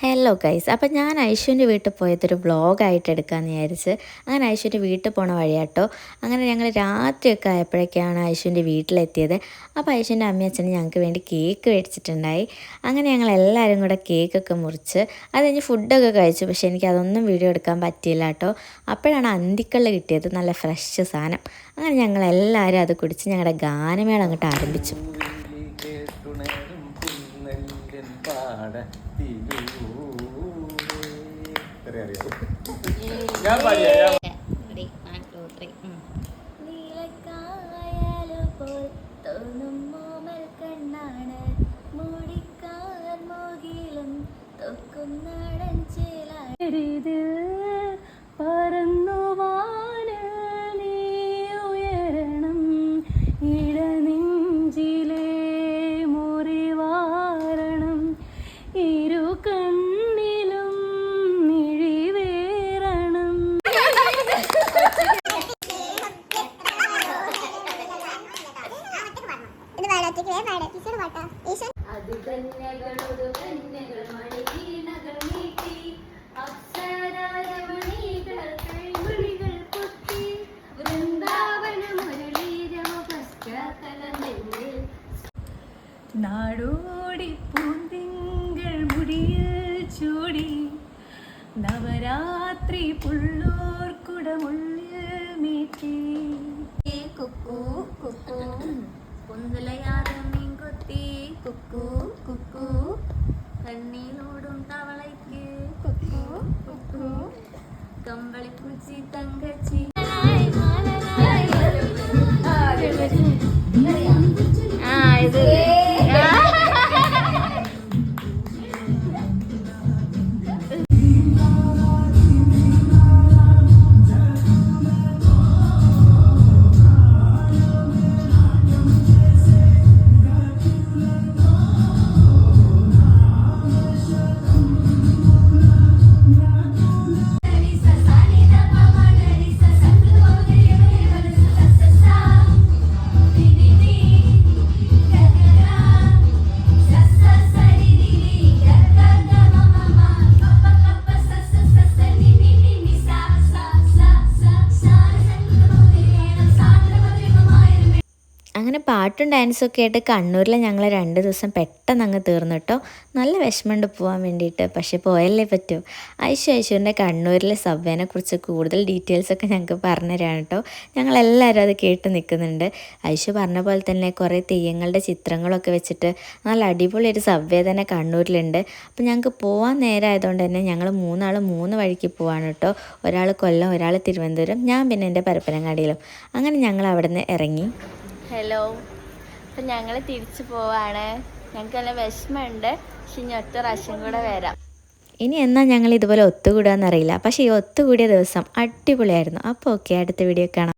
Hello guys അപ്പം ഞാൻ ഐശുവിന്റെ വീട്ടിൽ പോയതൊരു വ്ളോഗായിട്ട് എടുക്കാമെന്ന് വിചാരിച്ച് അങ്ങനെ ഐശുവിന്റെ വീട്ടിൽ പോണ വഴിയാട്ടോ. അങ്ങനെ ഞങ്ങൾ രാത്രിയൊക്കെ ആയപ്പോഴൊക്കെയാണ് ഐശുവിന്റെ വീട്ടിലെത്തിയത്. അപ്പോൾ ഐശുവിന്റെ അമ്മയും അച്ഛനും ഞങ്ങൾക്ക് വേണ്ടി കേക്ക് മേടിച്ചിട്ടുണ്ടായി. അങ്ങനെ ഞങ്ങൾ എല്ലാവരും കൂടെ കേക്കൊക്കെ മുറിച്ച് അത് കഴിഞ്ഞ് ഫുഡൊക്കെ കഴിച്ചു. പക്ഷേ എനിക്ക് അതൊന്നും വീഡിയോ എടുക്കാൻ പറ്റിയില്ല കേട്ടോ. അപ്പോഴാണ് അന്തിക്കള്ള് കിട്ടിയത് നല്ല ഫ്രഷ് സാധനം. അങ്ങനെ ഞങ്ങൾ എല്ലാവരും അത് കുടിച്ച് ഞങ്ങളുടെ ഗാനമേള അങ്ങോട്ട് ആരംഭിച്ചു. ഇത്രയേ അറിയാവൂ. ഞാൻ പാടിയ തോന്നും മോമൽ ഇത് പാടാ ഒറ്റയ്ക്ക് വേഗം പാടാ. ടീച്ചർ പാട്ടാ? ഈശ്വൻ നാടോടി പൂന്തിങ്കൾ മുടിയിൽ ചൂടി. നവരാത്രി പുള്ളോർ കണ്ണീരോടും തവളയ്ക്ക് കുക്കു കുക്കു കമ്പളിപ്പൂച്ചി അങ്ങനെ പാട്ടും ഡാൻസും ഒക്കെ ആയിട്ട് കണ്ണൂരിൽ ഞങ്ങൾ രണ്ട് ദിവസം പെട്ടെന്ന് അങ്ങ് തീർന്നു കേട്ടോ. നല്ല വിഷമമുണ്ട് പോകാൻ വേണ്ടിയിട്ട്. പക്ഷേ പോയല്ലേ പറ്റൂ. ഐശു ഐശുവിന്റെ കണ്ണൂരിലെ സബ്വേനെ കുറിച്ച് കൂടുതൽ ഡീറ്റെയിൽസ് ഒക്കെ ഞങ്ങൾക്ക് പറഞ്ഞു തരാണ് കേട്ടോ. ഞങ്ങളെല്ലാവരും അത് കേട്ട് നിൽക്കുന്നുണ്ട്. ഐശു പറഞ്ഞ പോലെ തന്നെ കുറേ തെയ്യങ്ങളുടെ ചിത്രങ്ങളൊക്കെ വെച്ചിട്ട് നല്ല അടിപൊളി ഒരു സബ്വേ തന്നെ കണ്ണൂരിലുണ്ട്. അപ്പോൾ ഞങ്ങൾക്ക് പോകാൻ നേരമായതുകൊണ്ട് തന്നെ ഞങ്ങൾ മൂന്നാൾ മൂന്ന് വഴിക്ക് പോവാണ് കേട്ടോ. ഒരാൾ കൊല്ലം ഒരാൾ തിരുവനന്തപുരം ഞാൻ പിന്നെ എന്റെ പരപ്പനങ്ങാടിയിലും. അങ്ങനെ ഞങ്ങൾ അവിടെ നിന്ന് ഇറങ്ങി. ഹലോ അപ്പം ഞങ്ങൾ തിരിച്ചു പോവാണ്. ഞങ്ങൾക്ക് നല്ല വിഷമമുണ്ട്. പക്ഷെ ഇനി ഒറ്റ പ്രാവശ്യം കൂടെ വരാം. ഇനി എന്നാ ഞങ്ങൾ ഇതുപോലെ ഒത്തുകൂടാന്നറിയില്ല പക്ഷേ ഈ ഒത്തുകൂടിയ ദിവസം അടിപൊളിയായിരുന്നു. അപ്പോൾ ഓക്കെ അടുത്ത വീഡിയോ കാണാം.